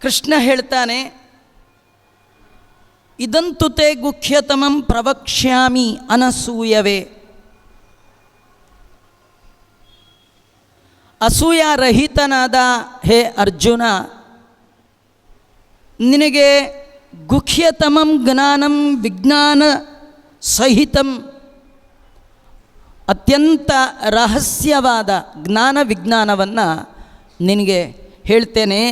ಕೃಷ್ಣ ಹೇಳ್ತಾನೆ, ಇದಂತು ತೇ ಗುಖ್ಯತಮಂ ಪ್ರವಕ್ಷ್ಯಾಮಿ ಅನಸೂಯವೇ. ಅಸೂಯಾರಹಿತನಾದ ಹೇ ಅರ್ಜುನ, ನಿನಗೆ ಗುಖ್ಯತಮಂ ಜ್ಞಾನಂ ವಿಜ್ಞಾನ ಸಹಿತಂ ಅತ್ಯಂತ ರಹಸ್ಯವಾದ ಜ್ಞಾನ ವಿಜ್ಞಾನವನ್ನು ನಿನಗೆ ಹೇಳ್ತೇನೆ.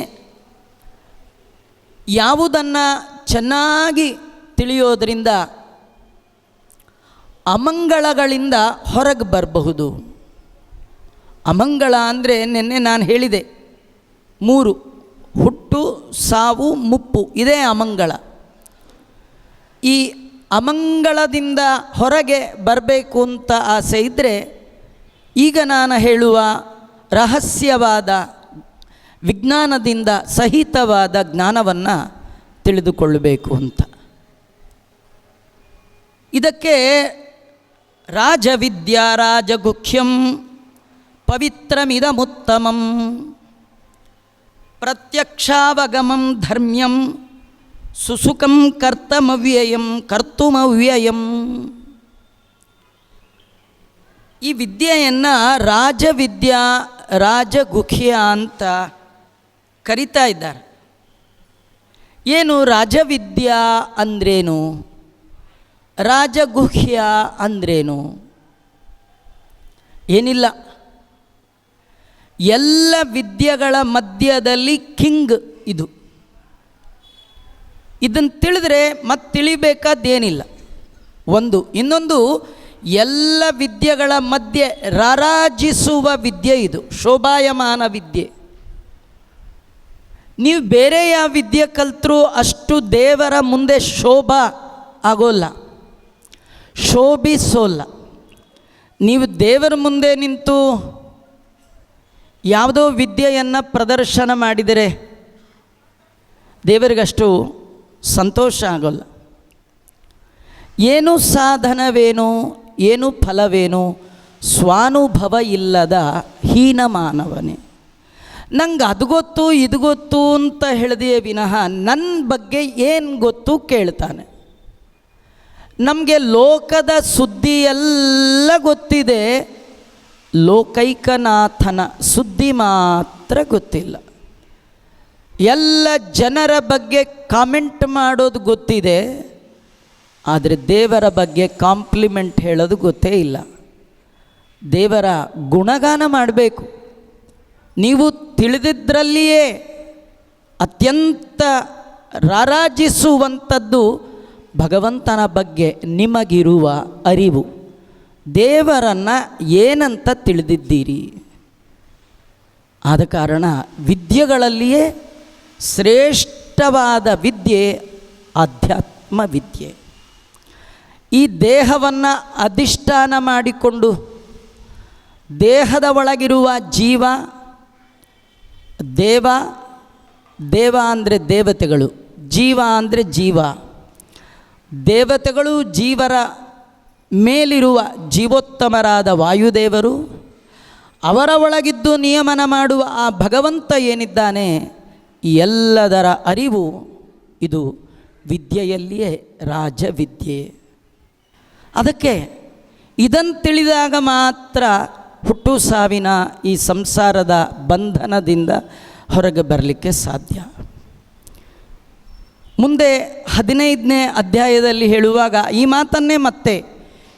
ಯಾವುದನ್ನು ಚೆನ್ನಾಗಿ ತಿಳಿಯೋದರಿಂದ ಅಮಂಗಳಗಳಿಂದ ಹೊರಗೆ ಬರಬಹುದು. ಅಮಂಗಳ ಅಂದರೆ ನಿನ್ನೆ ನಾನು ಹೇಳಿದೆ, ಮೂರು, ಹುಟ್ಟು, ಸಾವು, ಮುಪ್ಪು, ಇದೇ ಅಮಂಗಳ. ಈ ಅಮಂಗಳದಿಂದ ಹೊರಗೆ ಬರಬೇಕು ಅಂತ ಆಸೆ ಇದ್ದರೆ ಈಗ ನಾನು ಹೇಳುವ ರಹಸ್ಯವಾದ ವಿಜ್ಞಾನದಿಂದ ಸಹಿತವಾದ ಜ್ಞಾನವನ್ನು ತಿಳಿದುಕೊಳ್ಳಬೇಕು ಅಂತ. ಇದಕ್ಕೆ ರಾಜವಿದ್ಯಾ ರಾಜಗುಖ್ಯಂ ಪವಿತ್ರಮಿದಮುತ್ತಮಂ, ಪ್ರತ್ಯಕ್ಷಾವಗಮಂ ಧರ್ಮ್ಯಂ ಸುಸುಖಂ ಕರ್ತಮವ್ಯಯಂ, ಕರ್ತುಮವ್ಯಯಂ. ಈ ವಿದ್ಯೆಯನ್ನು ರಾಜವಿದ್ಯಾ ರಾಜಗುಖ್ಯ ಅಂತ ಕರಿತಾ ಇದ್ದಾರೆ. ಏನು ರಾಜವಿದ್ಯಾ ಅಂದ್ರೇನು? ರಾಜಗುಹ್ಯ ಅಂದ್ರೇನು? ಏನಿಲ್ಲ. ಎಲ್ಲ ವಿದ್ಯೆಗಳ ಮಧ್ಯದಲ್ಲಿ ಕಿಂಗ್ ಇದು. ಇದನ್ನು ತಿಳಿದ್ರೆ ಮತ್ತೆ ತಿಳಿಬೇಕಾದ್ದೇನಿಲ್ಲ. ಒಂದು, ಇನ್ನೊಂದು ಎಲ್ಲ ವಿದ್ಯೆಗಳ ಮಧ್ಯೆ ರಾರಾಜಿಸುವ ವಿದ್ಯೆ ಇದು, ಶೋಭಾಯಮಾನ ವಿದ್ಯೆ. ನೀವು ಬೇರೆ ಯಾವ ವಿದ್ಯೆ ಕಲಿತರೂ ಅಷ್ಟು ದೇವರ ಮುಂದೆ ಶೋಭ ಆಗೋಲ್ಲ. ಶೋಭಿಸೋಲ್ಲ ನೀವು ದೇವರ ಮುಂದೆ ನಿಂತು ಯಾವುದೋ ವಿದ್ಯೆಯನ್ನು ಪ್ರದರ್ಶನ ಮಾಡಿದರೆ ದೇವರಿಗಷ್ಟು ಸಂತೋಷ ಆಗೋಲ್ಲ. ಏನು ಸಾಧನವೇನು, ಏನು ಫಲವೇನು ಸ್ವಾನುಭವ ಇಲ್ಲದ ಹೀನ ಮಾನವನೇ ನಂಗೆ ಅದು ಗೊತ್ತು, ಇದು ಗೊತ್ತು ಅಂತ ಹೇಳಿದೆಯೇ ವಿನಃ ನನ್ನ ಬಗ್ಗೆ ಏನು ಗೊತ್ತು ಕೇಳ್ತಾನೆ. ನಮಗೆ ಲೋಕದ ಸುದ್ದಿ ಎಲ್ಲ ಗೊತ್ತಿದೆ. ಲೋಕೈಕನಾಥನ ಸುದ್ದಿ ಮಾತ್ರ ಗೊತ್ತಿಲ್ಲ. ಎಲ್ಲ ಜನರ ಬಗ್ಗೆ ಕಾಮೆಂಟ್ ಮಾಡೋದು ಗೊತ್ತಿದೆ. ಆದರೆ ದೇವರ ಬಗ್ಗೆ ಕಾಂಪ್ಲಿಮೆಂಟ್ ಹೇಳೋದು ಗೊತ್ತೇ ಇಲ್ಲ. ದೇವರ ಗುಣಗಾನ ಮಾಡಬೇಕು. ನೀವು ತಿಳಿದಿದ್ದರಲ್ಲಿಯೇ ಅತ್ಯಂತ ರಾರಾಜಿಸುವಂಥದ್ದು ಭಗವಂತನ ಬಗ್ಗೆ ನಿಮಗಿರುವ ಅರಿವು. ದೇವರನ್ನು ಏನಂತ ತಿಳಿದಿದ್ದೀರಿ? ಆದ ಕಾರಣ ವಿದ್ಯೆಗಳಲ್ಲಿಯೇ ಶ್ರೇಷ್ಠವಾದ ವಿದ್ಯೆ ಆಧ್ಯಾತ್ಮ ವಿದ್ಯೆ. ಈ ದೇಹವನ್ನು ಅಧಿಷ್ಠಾನ ಮಾಡಿಕೊಂಡು ದೇಹದ ಒಳಗಿರುವ ಜೀವ ದೇವ ದೇವ ಅಂದರೆ ದೇವತೆಗಳು, ಜೀವ ಅಂದರೆ ಜೀವ. ದೇವತೆಗಳು ಜೀವರ ಮೇಲಿರುವ ಜೀವೋತ್ತಮರಾದ ವಾಯುದೇವರು, ಅವರ ಒಳಗಿದ್ದು ನಿಯಮನ ಮಾಡುವ ಆ ಭಗವಂತ ಏನಿದ್ದಾನೆ ಎಲ್ಲದರ ಅರಿವು ಇದು ವಿದ್ಯೆಯಲ್ಲಿಯೇ ರಾಜವಿದ್ಯೆ. ಅದಕ್ಕೆ ಇದನ್ನು ತಿಳಿದಾಗ ಮಾತ್ರ ಹುಟ್ಟು ಸಾವಿನ ಈ ಸಂಸಾರದ ಬಂಧನದಿಂದ ಹೊರಗೆ ಬರಲಿಕ್ಕೆ ಸಾಧ್ಯ. ಮುಂದೆ ಹದಿನೈದನೇ ಅಧ್ಯಾಯದಲ್ಲಿ ಹೇಳುವಾಗ, ಈ ಮಾತನ್ನೇ ಮತ್ತೆ,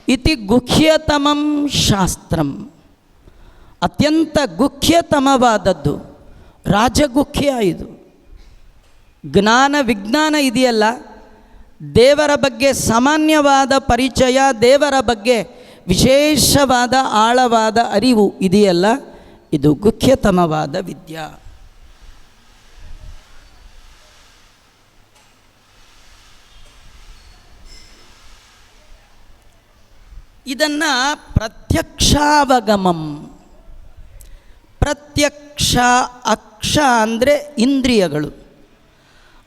ಇತಿ ಗುಖ್ಯತಮಂ ಶಾಸ್ತ್ರಂ. ಅತ್ಯಂತ ಗುಖ್ಯತಮವಾದದ್ದು ರಾಜಗುಖ್ಯ ಇದು. ಜ್ಞಾನ ವಿಜ್ಞಾನ ಇದೆಯಲ್ಲ, ದೇವರ ಬಗ್ಗೆ ಸಾಮಾನ್ಯವಾದ ಪರಿಚಯ ದೇವರ ಬಗ್ಗೆ ವಿಶೇಷವಾದ ಆಳವಾದ ಅರಿವು ಇದೆಯಲ್ಲ? ಇದು ಗುಖ್ಯತಮವಾದ ವಿದ್ಯಾ. ಇದನ್ನು ಪ್ರತ್ಯಕ್ಷಾವಗಮಂ. ಪ್ರತ್ಯಕ್ಷ ಅಕ್ಷ ಅಂದರೆ ಇಂದ್ರಿಯಗಳು.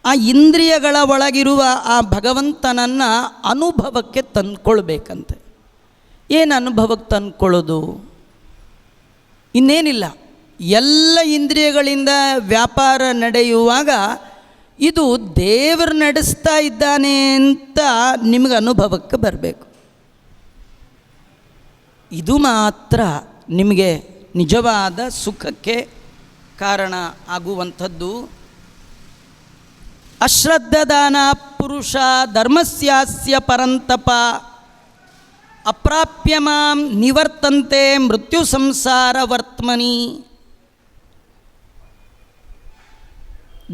ಆ ಇಂದ್ರಿಯಗಳ ಒಳಗಿರುವ ಆ ಭಗವಂತನನ್ನು ಅನುಭವಕ್ಕೆ ತಂದ್ಕೊಳ್ಬೇಕಂತೆ. ಏನು ಅನುಭವಕ್ಕೆ ತಂದ್ಕೊಳ್ಳೋದು? ಇನ್ನೇನಿಲ್ಲ. ಎಲ್ಲ ಇಂದ್ರಿಯಗಳಿಂದ ವ್ಯಾಪಾರ ನಡೆಯುವಾಗ ಇದು ದೇವರು ನಡೆಸ್ತಾ ಇದ್ದಾನೆ ಅಂತ ನಿಮಗೆ ಅನುಭವಕ್ಕೆ ಬರಬೇಕು. ಇದು ಮಾತ್ರ ನಿಮಗೆ ನಿಜವಾದ ಸುಖಕ್ಕೆ ಕಾರಣ ಆಗುವಂಥದ್ದು. ಅಶ್ರದ್ಧದಾನ ಪುರುಷ ಧರ್ಮಸ್ಯಾಸ್ಯ ಪರಂತಪ ಅಪ್ರಾಪ್ಯ ಮಾಂ ನಿವರ್ತಂತೆ ಮೃತ್ಯು ಸಂಸಾರ ವರ್ತಮನಿ.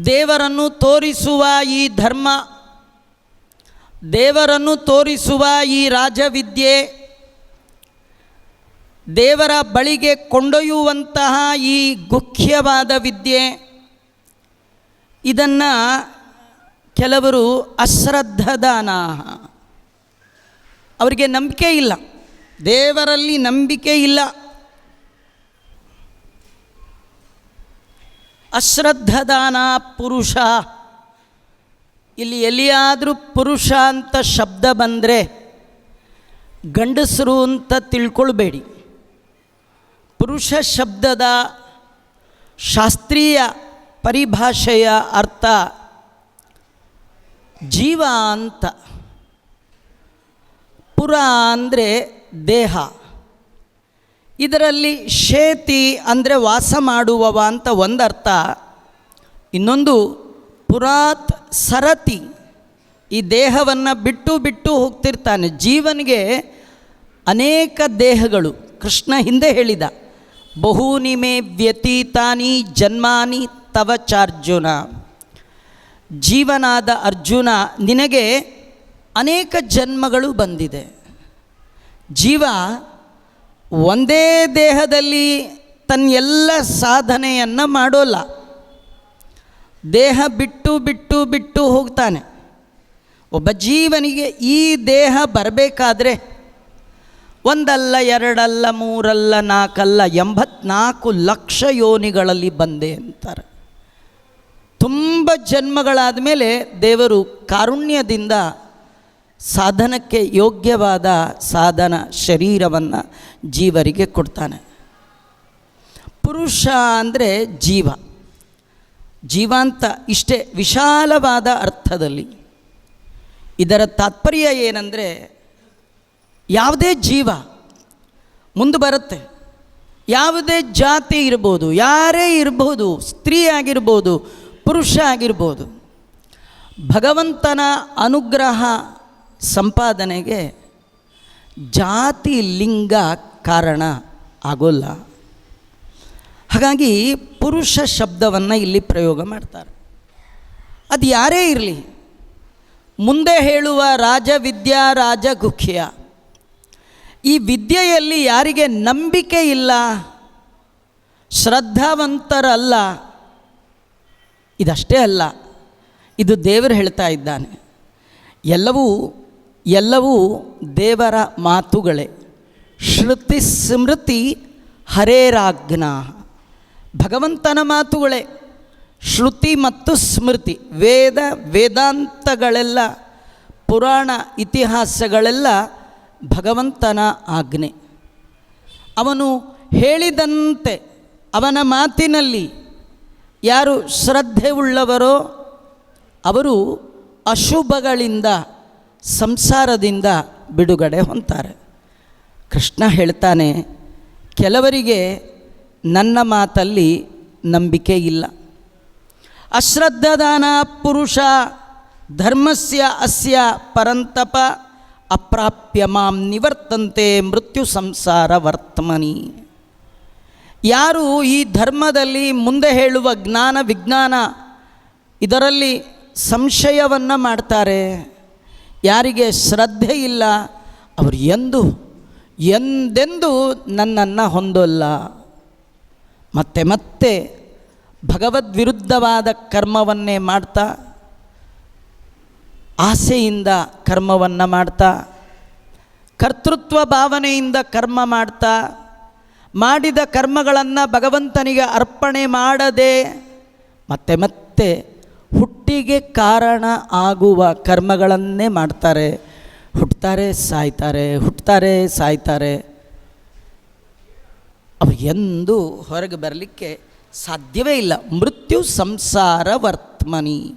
ದೇವರನ್ನು ತೋರಿಸುವ ಈ ಧರ್ಮ, ದೇವರನ್ನು ತೋರಿಸುವ ಈ ರಾಜವಿದ್ಯೆ, ದೇವರ ಬಳಿಗೆ ಕೊಂಡೊಯ್ಯುವಂತಹ ಈ ಗುಖ್ಯವಾದ ವಿದ್ಯೆ, ಇದನ್ನು ಕೆಲವರು ಅಶ್ರದ್ಧದಾನ ಅವರಿಗೆ ನಂಬಿಕೆ ಇಲ್ಲ. ದೇವರಲ್ಲಿ ನಂಬಿಕೆ ಇಲ್ಲ. ಅಶ್ರದ್ಧದಾನ ಪುರುಷ. ಇಲ್ಲಿ ಎಲ್ಲಿಯಾದರೂ ಪುರುಷ ಅಂತ ಶಬ್ದ ಬಂದರೆ ಗಂಡಸರು ಅಂತ ತಿಳ್ಕೊಳ್ಬೇಡಿ. ಪುರುಷ ಶಬ್ದದ ಶಾಸ್ತ್ರೀಯ ಪರಿಭಾಷೆಯ ಅರ್ಥ ಜೀವ ಅಂತ. ಪುರ ಅಂದರೆ ದೇಹ. ಇದರಲ್ಲಿ ಶೇತಿ ಅಂದರೆ ವಾಸ ಮಾಡುವವ ಅಂತ ಒಂದರ್ಥ. ಇನ್ನೊಂದು ಪುರಾತ್ ಸರತಿ. ಈ ದೇಹವನ್ನು ಬಿಟ್ಟು ಬಿಟ್ಟು ಹೋಗ್ತಿರ್ತಾನೆ. ಜೀವನಿಗೆ ಅನೇಕ ದೇಹಗಳು. ಕೃಷ್ಣ ಹಿಂದೆ ಹೇಳಿದ ಬಹೂನಿ ಮೇ ವ್ಯತೀತಾನಿ ಜನ್ಮಾನಿ ತವಚಾರ್ಜುನ ಜೀವನಾದ ಅರ್ಜುನ ನಿನಗೆ ಅನೇಕ ಜನ್ಮಗಳು ಬಂದಿದೆ. ಜೀವ ಒಂದೇ ದೇಹದಲ್ಲಿ ತನ್ನ ಎಲ್ಲ ಸಾಧನೆಯನ್ನು ಮಾಡೋಲ್ಲ. ದೇಹ ಬಿಟ್ಟು ಬಿಟ್ಟು ಬಿಟ್ಟು ಹೋಗ್ತಾನೆ. ಒಬ್ಬ ಜೀವನಿಗೆ ಈ ದೇಹ ಬರಬೇಕಾದ್ರೆ ಒಂದಲ್ಲ, ಎರಡಲ್ಲ, ಮೂರಲ್ಲ ನಾಲ್ಕಲ್ಲ ಎಂಬತ್ನಾಲ್ಕು ಲಕ್ಷ ಯೋನಿಗಳಲ್ಲಿ ಬಂದೆ ಅಂತಾರೆ. ತುಂಬ ಜನ್ಮಗಳಾದ ಮೇಲೆ ದೇವರು ಕಾರುಣ್ಯದಿಂದ ಸಾಧನಕ್ಕೆ ಯೋಗ್ಯವಾದ ಸಾಧನ ಶರೀರವನ್ನು ಜೀವರಿಗೆ ಕೊಡ್ತಾನೆ. ಪುರುಷ ಅಂದರೆ ಜೀವ. ಜೀವಾಂತ ಇಷ್ಟೇ ವಿಶಾಲವಾದ ಅರ್ಥದಲ್ಲಿ. ಇದರ ತಾತ್ಪರ್ಯ ಏನಂದರೆ ಯಾವುದೇ ಜೀವ ಮುಂದೆ ಬರುತ್ತೆ. ಯಾವುದೇ ಜಾತಿ ಇರ್ಬೋದು, ಯಾರೇ ಇರ್ಬೋದು, ಸ್ತ್ರೀ ಆಗಿರ್ಬೋದು, ಪುರುಷ ಆಗಿರ್ಬೋದು, ಭಗವಂತನ ಅನುಗ್ರಹ ಸಂಪಾದನೆಗೆ ಜಾತಿ ಲಿಂಗ ಕಾರಣ ಆಗೋಲ್ಲ. ಹಾಗಾಗಿ ಪುರುಷ ಶಬ್ದವನ್ನು ಇಲ್ಲಿ ಪ್ರಯೋಗ ಮಾಡ್ತಾರೆ. ಅದು ಯಾರೇ ಇರಲಿ, ಮುಂದೆ ಹೇಳುವ ರಾಜವಿದ್ಯಾ ರಾಜಗುಖ್ಯ ಈ ವಿದ್ಯೆಯಲ್ಲಿ ಯಾರಿಗೆ ನಂಬಿಕೆ ಇಲ್ಲ, ಶ್ರದ್ಧಾವಂತರಲ್ಲ, ಇದಷ್ಟೇ ಅಲ್ಲ, ಇದು ದೇವರು ಹೇಳ್ತಾ ಇದ್ದಾನೆ. ಎಲ್ಲವೂ ಎಲ್ಲವೂ ದೇವರ ಮಾತುಗಳೇ. ಶ್ರುತಿ ಸ್ಮೃತಿ ಹರೇರಾಜ್ಞ ಭಗವಂತನ ಮಾತುಗಳೇ. ಶ್ರುತಿ ಮತ್ತು ಸ್ಮೃತಿ, ವೇದ ವೇದಾಂತಗಳೆಲ್ಲ, ಪುರಾಣ ಇತಿಹಾಸಗಳೆಲ್ಲ ಭಗವಂತನ ಆಜ್ಞೆ. ಅವನು ಹೇಳಿದಂತೆ ಅವನ ಮಾತಿನಲ್ಲಿ ಯಾರು ಶ್ರದ್ಧೆ ಉಳ್ಳವರೋ ಅವರು ಅಶುಭಗಳಿಂದ ಸಂಸಾರದಿಂದ ಬಿಡುಗಡೆ ಹೊಂತಾರೆ. ಕೃಷ್ಣ ಹೇಳ್ತಾನೆ, ಕೆಲವರಿಗೆ ನನ್ನ ಮಾತಲ್ಲಿ ನಂಬಿಕೆ ಇಲ್ಲ. ಅಶ್ರದ್ಧದಾನ ಪುರುಷ, ಧರ್ಮಸ್ಯ ಅಸ್ಯ ಪರಂತಪ, ಅಪ್ರಾಪ್ಯ ಮಾಂ ನಿವರ್ತಂತೆ ಮೃತ್ಯು ಸಂಸಾರ ವರ್ತಮನಿ. ಯಾರು ಈ ಧರ್ಮದಲ್ಲಿ ಮುಂದೆ ಹೇಳುವ ಜ್ಞಾನ ವಿಜ್ಞಾನ ಇದರಲ್ಲಿ ಸಂಶಯವನ್ನು ಮಾಡ್ತಾರೆ? ಯಾರಿಗೆ ಶ್ರದ್ಧೆ ಇಲ್ಲ, ಅವರು ಎಂದು, ಎಂದೆಂದು ನನ್ನನ್ನು ಹೊಂದೋಲ್ಲ. ಮತ್ತೆ ಮತ್ತೆ ಭಗವದ್ವಿರುದ್ಧವಾದ ಕರ್ಮವನ್ನೇ ಮಾಡ್ತಾ, ಆಸೆಯಿಂದ ಕರ್ಮವನ್ನು ಮಾಡ್ತಾ, ಕರ್ತೃತ್ವ ಭಾವನೆಯಿಂದ ಕರ್ಮ ಮಾಡ್ತಾ, ಮಾಡಿದ ಕರ್ಮಗಳನ್ನು ಭಗವಂತನಿಗೆ ಅರ್ಪಣೆ ಮಾಡದೆ, ಮತ್ತೆ ಮತ್ತೆ ಹುಟ್ಟಿಗೆ ಕಾರಣ ಆಗುವ ಕರ್ಮಗಳನ್ನೇ ಮಾಡ್ತಾರೆ. ಹುಟ್ಟುತ್ತಾರೆ ಸಾಯ್ತಾರೆ ಹುಟ್ಟುತ್ತಾರೆ ಸಾಯ್ತಾರೆ. ಅವು ಎಂದು ಹೊರಗೆ ಬರಲಿಕ್ಕೆ ಸಾಧ್ಯವೇ ಇಲ್ಲ. ಮೃತ್ಯು ಸಂಸಾರ ವರ್ತಮನಿ.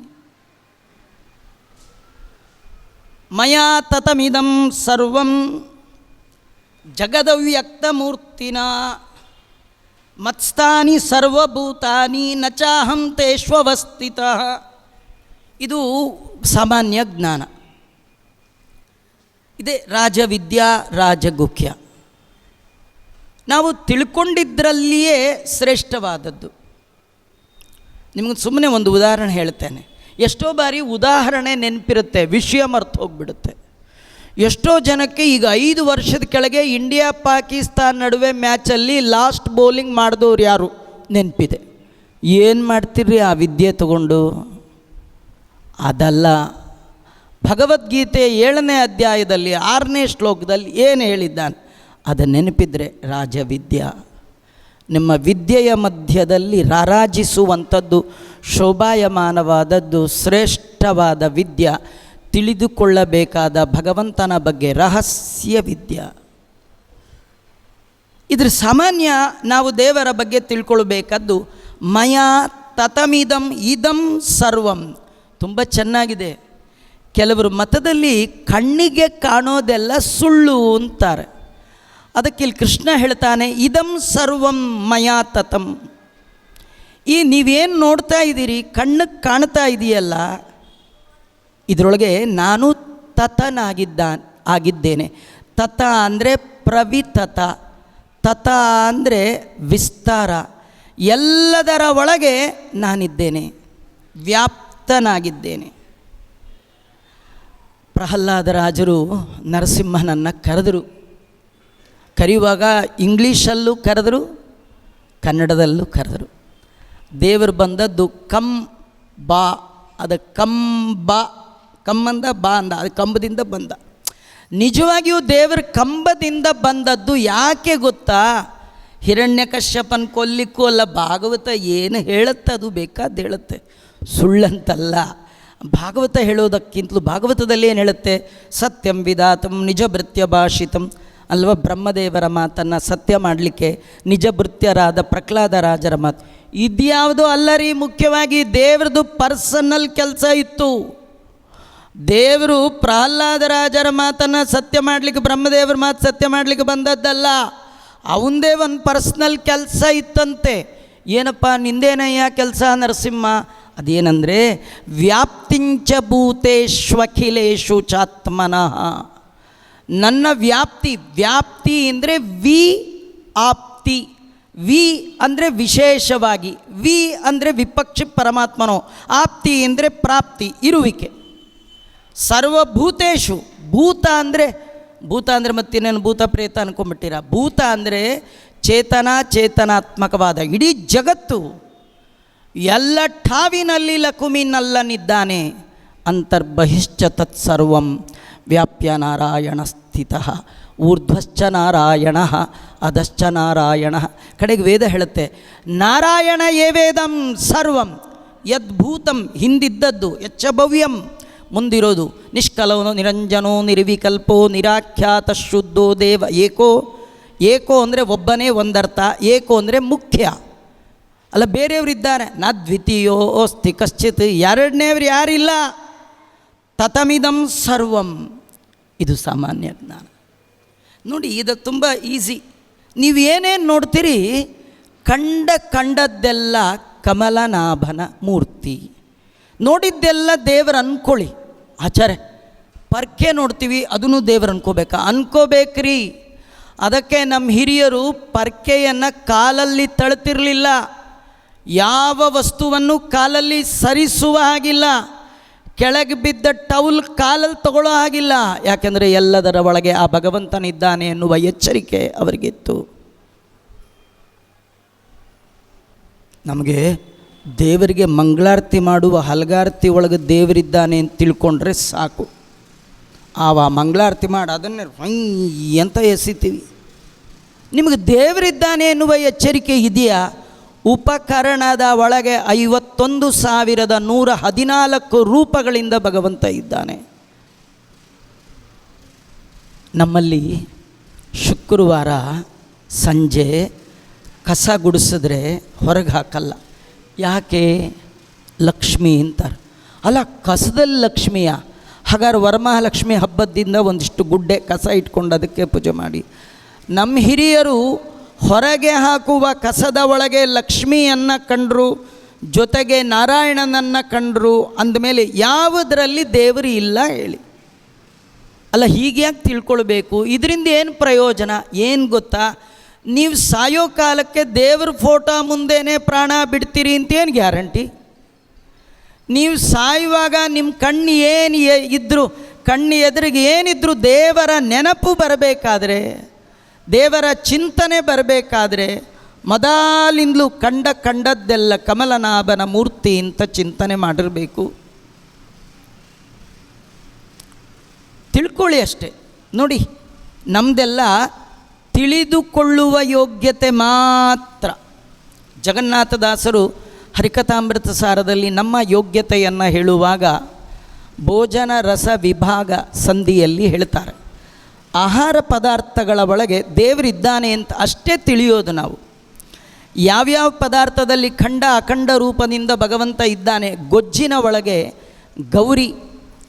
ಮಯಾ ತತಮಿದಂ ಸರ್ವಂ ಜಗದವ್ಯಕ್ತಮೂರ್ತಿನ ಮತ್ಸ್ಥಾನಿ ಸರ್ವಭೂತಾನಿ ನ ಚಾಹಂ ತೇಷ್ವವಸ್ಥಿತ. ಇದು ಸಾಮಾನ್ಯ ಜ್ಞಾನ. ಇದೇ ರಾಜವಿದ್ಯಾ ರಾಜಗುಖ್ಯ ನಾವು ತಿಳ್ಕೊಂಡಿದ್ದರಲ್ಲಿಯೇ ಶ್ರೇಷ್ಠವಾದದ್ದು. ನಿಮಗೆ ಸುಮ್ಮನೆ ಒಂದು ಉದಾಹರಣೆ ಹೇಳ್ತೇನೆ. ಎಷ್ಟೋ ಬಾರಿ ಉದಾಹರಣೆ ನೆನಪಿರುತ್ತೆ, ವಿಷಯ ಮರ್ತು ಹೋಗ್ಬಿಡುತ್ತೆ. ಎಷ್ಟೋ ಜನಕ್ಕೆ ಈಗ ಐದು ವರ್ಷದ ಕೆಳಗೆ ಇಂಡಿಯಾ ಪಾಕಿಸ್ತಾನ್ ನಡುವೆ ಮ್ಯಾಚಲ್ಲಿ ಲಾಸ್ಟ್ ಬೌಲಿಂಗ್ ಮಾಡಿದವ್ರು ಯಾರು? ನೆನಪಿದೆ. ಏನು ಮಾಡ್ತೀರಿ ಆ ವಿದ್ಯೆ ತಗೊಂಡು? ಅದಲ್ಲ. ಭಗವದ್ಗೀತೆ ಏಳನೇ ಅಧ್ಯಾಯದಲ್ಲಿ, ಆರನೇ ಶ್ಲೋಕದಲ್ಲಿ ಏನು ಹೇಳಿದ್ದಾನೆ? ಅದು ನೆನಪಿದ್ರೆ ರಾಜವಿದ್ಯ ನಿಮ್ಮ ವಿದ್ಯೆಯ ಮಧ್ಯದಲ್ಲಿ ರಾರಾಜಿಸುವಂಥದ್ದು ಶೋಭಾಯಮಾನವಾದದ್ದು ಶ್ರೇಷ್ಠವಾದ ವಿದ್ಯ. ತಿಳಿದುಕೊಳ್ಳಬೇಕಾದ ಭಗವಂತನ ಬಗ್ಗೆ ರಹಸ್ಯ ವಿದ್ಯ. ಇದ್ರ ಸಾಮಾನ್ಯ ನಾವು ದೇವರ ಬಗ್ಗೆ ತಿಳ್ಕೊಳ್ಬೇಕಾದ್ದು ಮಯ ತತಮಿದಂ ಇದಂ ಸರ್ವಂ. ತುಂಬ ಚೆನ್ನಾಗಿದೆ. ಕೆಲವರು ಮತದಲ್ಲಿ ಕಣ್ಣಿಗೆ ಕಾಣೋದೆಲ್ಲ ಸುಳ್ಳು ಅಂತಾರೆ. ಅದಕ್ಕೆ ಇಲ್ಲಿ ಕೃಷ್ಣ ಹೇಳ್ತಾನೆ, ಇದಂ ಸರ್ವಂ ಮಯಾ ತತಂ. ಈ ನೀವೇನು ನೋಡ್ತಾ ಇದ್ದೀರಿ, ಕಣ್ಣಿಗೆ ಕಾಣ್ತಾ ಇದೆಯಲ್ಲ ಇದರೊಳಗೆ ನಾನು ತತನಾಗಿದ್ದ, ಆಗಿದ್ದೇನೆ. ತತ ಅಂದರೆ ಪ್ರವಿತತ. ತತ ಅಂದರೆ ವಿಸ್ತಾರ. ಎಲ್ಲದರ ಒಳಗೆ ನಾನಿದ್ದೇನೆ. ವ್ಯಾಪ್ತನಾಗಿದ್ದೇನೆ. ಪ್ರಹ್ಲಾದರಾಜರು ನರಸಿಂಹನನ್ನು ಕರೆದರು. ಕರೆಯುವಾಗ ಇಂಗ್ಲೀಷಲ್ಲೂ ಕರೆದರು, ಕನ್ನಡದಲ್ಲೂ ಕರೆದರು. ದೇವರು ಬಂದದ್ದು ಕಂ ಬಾ, ಅದು ಕಂಬ ಕಮ್ಮಂದ ಬಾ ಅಂದ ಅದು ಕಂಬದಿಂದ ಬಂದ. ನಿಜವಾಗಿಯೂ ದೇವರ ಕಂಬದಿಂದ ಬಂದದ್ದು ಯಾಕೆ ಗೊತ್ತಾ? ಹಿರಣ್ಯಕಶ್ಯಪನ್ ಕೊಲ್ಲಿಕ್ಕೂ ಅಲ್ಲ, ಭಾಗವತ ಏನು ಹೇಳುತ್ತೆ ಅದು ಬೇಕಾದ್ದು ಹೇಳುತ್ತೆ. ಸುಳ್ಳಂತಲ್ಲ. ಭಾಗವತ ಹೇಳೋದಕ್ಕಿಂತಲೂ ಭಾಗವತದಲ್ಲಿ ಏನು ಹೇಳುತ್ತೆ? ಸತ್ಯಂ ವಿಧಾತಂ ನಿಜ ಭೃತ್ಯ ಭಾಷಿತಂ. ಅಲ್ವ? ಬ್ರಹ್ಮದೇವರ ಮಾತನ್ನು ಸತ್ಯ ಮಾಡಲಿಕ್ಕೆ ನಿಜ ಭೃತ್ಯರಾದ ಪ್ರಹ್ಲಾದ ರಾಜರ ಮಾತು. ಇದ್ಯಾವುದೋ ಅಲ್ಲ ರೀ ಮುಖ್ಯವಾಗಿ ದೇವ್ರದ್ದು ಪರ್ಸನಲ್ ಕೆಲಸ ಇತ್ತು. ದೇವರು ಪ್ರಹ್ಲಾದರಾಜರ ಮಾತನ್ನು ಸತ್ಯ ಮಾಡಲಿಕ್ಕೆ, ಬ್ರಹ್ಮದೇವರ ಮಾತು ಸತ್ಯ ಮಾಡಲಿಕ್ಕೆ ಬಂದದ್ದಲ್ಲ. ಅವಂದೇ ಒಂದು ಪರ್ಸ್ನಲ್ ಕೆಲಸ ಇತ್ತಂತೆ. ಏನಪ್ಪ, ನಿಂದೇನಯ್ಯ ಕೆಲಸ ನರಸಿಂಹ? ಅದೇನಂದರೆ, ವ್ಯಾಪ್ತಿಂಚ ಭೂತೇಶ್ವಖಿಲೇಶು ಚಾತ್ಮನಃ. ನನ್ನ ವ್ಯಾಪ್ತಿ ವ್ಯಾಪ್ತಿ ಅಂದರೆ ವಿ ಆಪ್ತಿ. ವಿ ಅಂದರೆ ವಿಶೇಷವಾಗಿ, ವಿ ಅಂದರೆ ವಿಪಕ್ಷಿ ಪರಮಾತ್ಮನೋ. ಆಪ್ತಿ ಅಂದರೆ ಪ್ರಾಪ್ತಿ, ಇರುವಿಕೆ. ಸರ್ವಭೂತೇಶು, ಭೂತ ಅಂದರೆ ಭೂತ ಅಂದರೆ ಮತ್ತಿನ್ನೇನು ಭೂತ ಪ್ರೇತ ಅನ್ಕೊಂಬಿಟ್ಟಿರ ಭೂತ ಅಂದರೆ ಚೇತನ, ಚೇತನಾತ್ಮಕವಾದ ಇಡೀ ಜಗತ್ತು. ಎಲ್ಲ ಠಾವಿನಲ್ಲಿ ಲಕುಮಿನಲ್ಲನಿದ್ದಾನೆ. ಅಂತರ್ಬಹಿಶ್ಚ ತತ್ಸರ್ವಂ ವ್ಯಾಪ್ಯ ನಾರಾಯಣ ಸ್ಥಿತ. ಊರ್ಧ್ವಶ್ಚ ನಾರಾಯಣ ಅಧಶ್ಚ ನಾರಾಯಣ. ಕಡೆಗೆ ವೇದ ಹೇಳುತ್ತೆ ನಾರಾಯಣ ಏ ವೇದಂ ಸರ್ವಂ, ಯದ್ಭೂತಂ ಹಿಂದಿದ್ದದ್ದು, ಯಚ್ಚ ಭವ್ಯಂ. ಮುಂದಿರೋದು. ನಿಷ್ಕಲವನು ನಿರಂಜನೋ ನಿರ್ವಿಕಲ್ಪೋ ನಿರಾಖ್ಯಾತ ಶುದ್ಧೋ ದೇವ. ಏಕೋ ಏಕೋ ಅಂದರೆ ಒಬ್ಬನೇ ಒಂದರ್ಥ, ಏಕೋ ಅಂದರೆ ಮುಖ್ಯ. ಅಲ್ಲ, ಬೇರೆಯವರಿದ್ದಾರೆ. ನ ದ್ವಿತೀಯೋ ಅಸ್ತಿ ಕಶ್ಚಿತ್. ಎರಡನೇವ್ರು ಯಾರಿಲ್ಲ? ತತಮಿದಂ ಸರ್ವಂ. ಇದು ಸಾಮಾನ್ಯ ಜ್ಞಾನ. ನೋಡಿ, ಇದು ತುಂಬ ಈಸಿ. ನೀವು ಏನೇನು ನೋಡ್ತೀರಿ? ಕಂಡ ಕಂಡದ್ದೆಲ್ಲ ಕಮಲನಾಭನ ಮೂರ್ತಿ. ನೋಡಿದ್ದೆಲ್ಲ ದೇವರು ಅನ್ಕೊಳ್ಳಿ. ಆಚಾರೆ ಪರ್ಕೆ ನೋಡ್ತೀವಿ ಅದನ್ನು ದೇವರು ಅನ್ಕೋಬೇಕಾ? ಅನ್ಕೋಬೇಕ್ರಿ. ಅದಕ್ಕೆ ನಮ್ಮ ಹಿರಿಯರು ಪರ್ಕೆಯನ್ನು ಕಾಲಲ್ಲಿ ತಳ್ತಿರಲಿಲ್ಲ. ಯಾವ ವಸ್ತುವನ್ನು ಕಾಲಲ್ಲಿ ಸರಿಸುವ ಹಾಗಿಲ್ಲ. ಕೆಳಗೆ ಬಿದ್ದ ಟೌಲ್ ಕಾಲಲ್ಲಿ ತಗೊಳ್ಳೋ ಹಾಗಿಲ್ಲ. ಯಾಕೆಂದರೆ ಎಲ್ಲದರ ಒಳಗೆ ಆ ಭಗವಂತನಿದ್ದಾನೆ ಎನ್ನುವ ಎಚ್ಚರಿಕೆ ಅವರಿಗಿತ್ತು. ನಮಗೆ ದೇವರಿಗೆ ಮಂಗಳಾರತಿ ಮಾಡುವ ಹಲಗಾರತಿ ಒಳಗೆ ದೇವರಿದ್ದಾನೆ ಅಂತ ತಿಳ್ಕೊಂಡ್ರೆ ಸಾಕು. ಆವ ಮಂಗಳಾರತಿ ಮಾಡಿ, ಅದನ್ನೇ ಅಂತ ಎಸಿತೀವಿ. ನಿಮಗೆ ದೇವರಿದ್ದಾನೆ ಎನ್ನುವ ಎಚ್ಚರಿಕೆ ಇದೆಯಾ? ಉಪಕರಣದ ಒಳಗೆ ಐವತ್ತೊಂದು ಸಾವಿರದ ನೂರ ಹದಿನಾಲ್ಕು ರೂಪಗಳಿಂದ ಭಗವಂತ ಇದ್ದಾನೆ. ನಮ್ಮಲ್ಲಿ ಶುಕ್ರವಾರ ಸಂಜೆ ಕಸ ಗುಡಿಸಿದ್ರೆ ಹೊರಗೆ ಹಾಕಲ್ಲ. ಯಾಕೆ ಲಕ್ಷ್ಮಿ ಅಂತಾರೆ? ಅಲ್ಲ, ಕಸದಲ್ಲಿ ಲಕ್ಷ್ಮಿಯ. ಹಾಗಾದ್ರೆ ವರಮಹಾಲಕ್ಷ್ಮಿ ಹಬ್ಬದಿಂದ ಒಂದಿಷ್ಟು ಗುಡ್ಡೆ ಕಸ ಇಟ್ಕೊಂಡು ಅದಕ್ಕೆ ಪೂಜೆ ಮಾಡಿ. ನಮ್ಮ ಹಿರಿಯರು ಹೊರಗೆ ಹಾಕುವ ಕಸದ ಒಳಗೆ ಲಕ್ಷ್ಮಿಯನ್ನು ಕಂಡರು, ಜೊತೆಗೆ ನಾರಾಯಣನನ್ನು ಕಂಡರು ಅಂದಮೇಲೆ ಯಾವುದರಲ್ಲಿ ದೇವರು ಇಲ್ಲ ಹೇಳಿ. ಅಲ್ಲ ಹೀಗೆ ಯಾಕೆ ತಿಳ್ಕೊಳ್ಬೇಕು. ಇದರಿಂದ ಏನು ಪ್ರಯೋಜನ? ಏನು ಗೊತ್ತಾ? ನೀವು ಸಾಯೋ ಕಾಲಕ್ಕೆ ದೇವ್ರ ಫೋಟೋ ಮುಂದೆನೇ ಪ್ರಾಣ ಬಿಡ್ತೀರಿ ಅಂತ ಏನು ಗ್ಯಾರಂಟಿ? ನೀವು ಸಾಯುವಾಗ ನಿಮ್ಮ ಕಣ್ಣು ಏನು ಇದ್ದರೂ ಕಣ್ಣು ಎದುರಿಗೆ ಏನಿದ್ರು ದೇವರ ನೆನಪು ಬರಬೇಕಾದ್ರೆ, ದೇವರ ಚಿಂತನೆ ಬರಬೇಕಾದ್ರೆ, ಮೊದಲಿಂದಲೂ ಕಂಡ ಕಂಡದ್ದೆಲ್ಲ ಕಮಲನಾಭನ ಮೂರ್ತಿ ಅಂತ ಚಿಂತನೆ ಮಾಡಿರಬೇಕು. ತಿಳ್ಕೊಳ್ಳಿ ಅಷ್ಟೆ. ನೋಡಿ ನಮ್ಮದೆಲ್ಲ ತಿಳಿದುಕೊಳ್ಳುವ ಯೋಗ್ಯತೆ ಮಾತ್ರ. ಜಗನ್ನಾಥದಾಸರು ಹರಿಕಥಾಮೃತ ಸಾರದಲ್ಲಿ ನಮ್ಮ ಯೋಗ್ಯತೆಯನ್ನು ಹೇಳುವಾಗ ಭೋಜನ ರಸ ವಿಭಾಗ ಸಂಧಿಯಲ್ಲಿ ಹೇಳ್ತಾರೆ. ಆಹಾರ ಪದಾರ್ಥಗಳ ಒಳಗೆ ದೇವರಿದ್ದಾನೆ ಅಂತ ಅಷ್ಟೇ ತಿಳಿಯೋದು ನಾವು. ಯಾವ್ಯಾವ ಪದಾರ್ಥದಲ್ಲಿ ಖಂಡ ಅಖಂಡ ರೂಪದಿಂದ ಭಗವಂತ ಇದ್ದಾನೆ ಗೊಜ್ಜಿನ ಒಳಗೆ ಗೌರಿ,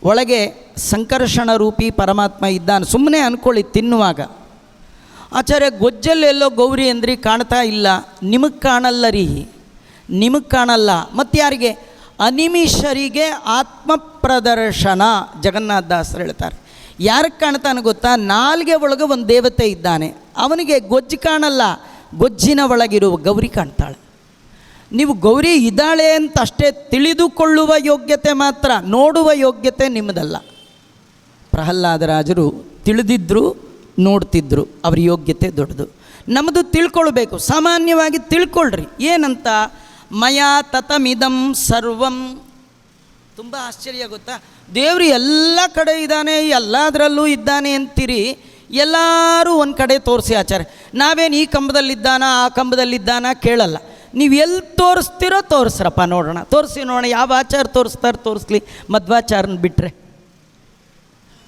ಒಳಗೆ ಸಂಕರ್ಷಣ ರೂಪಿ ಪರಮಾತ್ಮ ಇದ್ದಾನೆ. ಸುಮ್ಮನೆ ಅಂದ್ಕೊಳ್ಳಿ ತಿನ್ನುವಾಗ. ಆಚಾರ್ಯ ಗೊಜ್ಜಲ್ಲೆಲ್ಲೋ ಗೌರಿ ಅಂದ್ರಿ ಕಾಣ್ತಾ ಇಲ್ಲ. ನಿಮಗೆ ಕಾಣಲ್ಲ ರೀ. ನಿಮಗೆ ಕಾಣಲ್ಲ. ಮತ್ತು ಯಾರಿಗೆ? ಅನಿಮಿಷರಿಗೆ ಆತ್ಮ ಪ್ರದರ್ಶನ ಜಗನ್ನಾಥದಾಸರು ಹೇಳ್ತಾರೆ. ಯಾರಿಗೆ ಕಾಣ್ತಾನೆ ಗೊತ್ತಾ? ನಾಲ್ಗೆ ಒಳಗೆ ಒಂದು ದೇವತೆ ಇದ್ದಾನೆ. ಅವನಿಗೆ ಗೊಜ್ಜು ಕಾಣಲ್ಲ. ಗೊಜ್ಜಿನ ಒಳಗಿರುವ ಗೌರಿ ಕಾಣ್ತಾಳೆ. ನೀವು ಗೌರಿ ಇದ್ದಾಳೆ ಅಂತ ಅಷ್ಟೇ ತಿಳಿದುಕೊಳ್ಳುವ ಯೋಗ್ಯತೆ ಮಾತ್ರ, ನೋಡುವ ಯೋಗ್ಯತೆ ನಿಮ್ಮದಲ್ಲ ಪ್ರಹ್ಲಾದರಾಜರು ತಿಳಿದಿದ್ದರು ನೋಡ್ತಿದ್ರು, ಅವ್ರ ಯೋಗ್ಯತೆ ದೊಡ್ಡದು. ನಮ್ಮದು ತಿಳ್ಕೊಳ್ಬೇಕು, ಸಾಮಾನ್ಯವಾಗಿ ತಿಳ್ಕೊಳ್ರಿ. ಏನಂತ? ಮಯಾ ತತಮಿದಂ ಸರ್ವಂ. ತುಂಬ ಆಶ್ಚರ್ಯ ಗೊತ್ತಾ? ದೇವರು ಎಲ್ಲ ಕಡೆ ಇದ್ದಾನೆ, ಎಲ್ಲದರಲ್ಲೂ ಇದ್ದಾನೆ ಅಂತೀರಿ. ಎಲ್ಲರೂ ಒಂದು ಕಡೆ ತೋರಿಸಿ ಆಚಾರ ನಾವೇನು ಈ ಕಂಬದಲ್ಲಿದ್ದಾನ, ಆ ಕಂಬದಲ್ಲಿದ್ದಾನ ಕೇಳಲ್ಲ. ನೀವು ಎಲ್ಲಿ ತೋರಿಸ್ತೀರೋ ತೋರಿಸ್ರಪ್ಪ ನೋಡೋಣ. ತೋರಿಸಿ ನೋಡೋಣ, ಯಾವ ಆಚಾರ ತೋರಿಸ್ತಾರೆ ತೋರಿಸ್ಲಿ. ಮಧ್ವಾಚಾರನ ಬಿಟ್ಟರೆ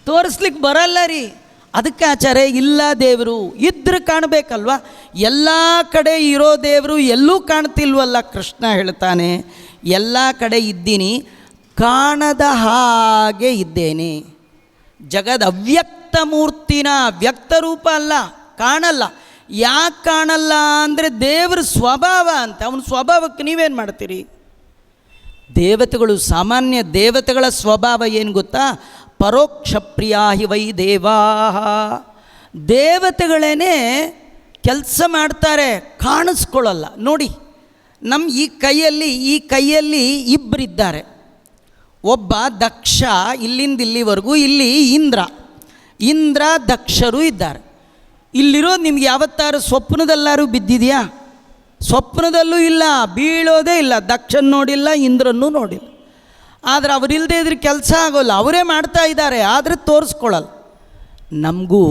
ತೋರಿಸ್ಲಿಕ್ಕೆ ಬರಲ್ಲ ರೀ. ಅದಕ್ಕೆ ಆಚಾರ್ಯ, ಇಲ್ಲ ದೇವರು, ಇದ್ರೆ ಕಾಣಬೇಕಲ್ವ? ಎಲ್ಲ ಕಡೆ ಇರೋ ದೇವರು ಎಲ್ಲೂ ಕಾಣ್ತಿಲ್ವಲ್ಲ ಕೃಷ್ಣ ಹೇಳ್ತಾನೆ. ಎಲ್ಲ ಕಡೆ ಇದ್ದೀನಿ, ಕಾಣದ ಹಾಗೆ ಇದ್ದೇನೆ. ಜಗದ ಅವ್ಯಕ್ತ ಮೂರ್ತಿನ ವ್ಯಕ್ತ ರೂಪ ಅಲ್ಲ, ಕಾಣಲ್ಲ. ಯಾಕೆ ಕಾಣಲ್ಲ ಅಂದರೆ ದೇವ್ರ ಸ್ವಭಾವ ಅಂತ, ಅವನ ಸ್ವಭಾವಕ್ಕೆ ನೀವೇನು ಮಾಡ್ತೀರಿ? ದೇವತೆಗಳು, ಸಾಮಾನ್ಯ ದೇವತೆಗಳ ಸ್ವಭಾವ ಏನು ಗೊತ್ತಾ? ಪರೋಕ್ಷ ಪ್ರಿಯಾ ಹಿ ವೈ ದೇವಾ. ದೇವತೆಗಳೇನೆ ಕೆಲಸ ಮಾಡ್ತಾರೆ ಕಾಣಿಸ್ಕೊಳ್ಳಲ್ಲ. ನೋಡಿ ನಮ್ಮ ಈ ಕೈಯಲ್ಲಿ ಈ ಕೈಯಲ್ಲಿ ಇಬ್ಬರಿದ್ದಾರೆ ಒಬ್ಬ ದಕ್ಷ ಇಲ್ಲಿಂದ ಇಲ್ಲಿವರೆಗೂ ಇಲ್ಲಿ ಇಂದ್ರ. ಇಂದ್ರ ದಕ್ಷರು ಇದ್ದಾರೆ. ಇಲ್ಲಿರೋ ನಿಮ್ಗೆ ಯಾವತ್ತಾರು ಸ್ವಪ್ನದಲ್ಲಾರು ಬಿದ್ದಿದೆಯಾ? ಸ್ವಪ್ನದಲ್ಲೂ ಇಲ್ಲ, ಬೀಳೋದೇ ಇಲ್ಲ. ದಕ್ಷನ್ ನೋಡಿಲ್ಲ, ಇಂದ್ರನ್ನೂ ನೋಡಿಲ್ಲ. ಆದರೆ ಅವರಿಲ್ಲದೆ ಇದ್ರೆ ಕೆಲಸ ಆಗೋಲ್ಲ. ಅವರೇ ಮಾಡ್ತಾ ಇದ್ದಾರೆ, ಆದರೆ ತೋರಿಸ್ಕೊಳ್ಳಲ್ಲ ನಮಗೂ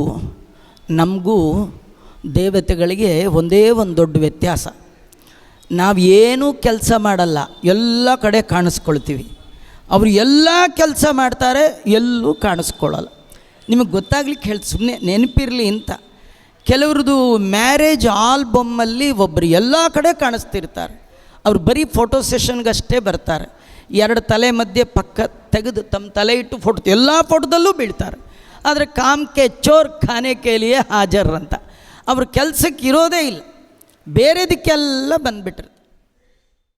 ನಮಗೂ ದೇವತೆಗಳಿಗೆ ಒಂದೇ ಒಂದು ದೊಡ್ಡ ವ್ಯತ್ಯಾಸ. ನಾವು ಏನೂ ಕೆಲಸ ಮಾಡಲ್ಲ, ಎಲ್ಲ ಕಡೆ ಕಾಣಿಸ್ಕೊಳ್ತೀವಿ. ಅವರು ಎಲ್ಲ ಕೆಲಸ ಮಾಡ್ತಾರೆ, ಎಲ್ಲೂ ಕಾಣಿಸ್ಕೊಳ್ಳಲ್ಲ ನಿಮಗೆ ಗೊತ್ತಾಗ್ಲಿಕ್ಕೆ ಹೇಳಿ ಸುಮ್ಮನೆ ನೆನಪಿರಲಿ ಅಂತ. ಕೆಲವ್ರದ್ದು ಮ್ಯಾರೇಜ್ ಆಲ್ಬಮ್ಮಲ್ಲಿ ಒಬ್ಬರು ಎಲ್ಲ ಕಡೆ ಕಾಣಿಸ್ತಿರ್ತಾರೆ. ಅವ್ರು ಬರೀ ಫೋಟೋ ಸೆಷನ್ಗಷ್ಟೇ ಬರ್ತಾರೆ. ಎರಡು ತಲೆ ಮಧ್ಯೆ ಪಕ್ಕ ತೆಗೆದು ತಮ್ಮ ತಲೆ ಇಟ್ಟು ಫೋಟೋ ಎಲ್ಲ ಫೋಟೋದಲ್ಲೂ ಬೀಳ್ತಾರೆ. ಆದರೆ ಕಾಮ್ಕೆ ಚೋರ್ ಖಾನೆ ಕೇಲಿಯೇ ಹಾಜರ್ ಅಂತ ಅವ್ರ ಕೆಲಸಕ್ಕೆ ಇರೋದೇ ಇಲ್ಲ. ಬೇರೆದಕ್ಕೆಲ್ಲ ಬಂದುಬಿಟ್ರು.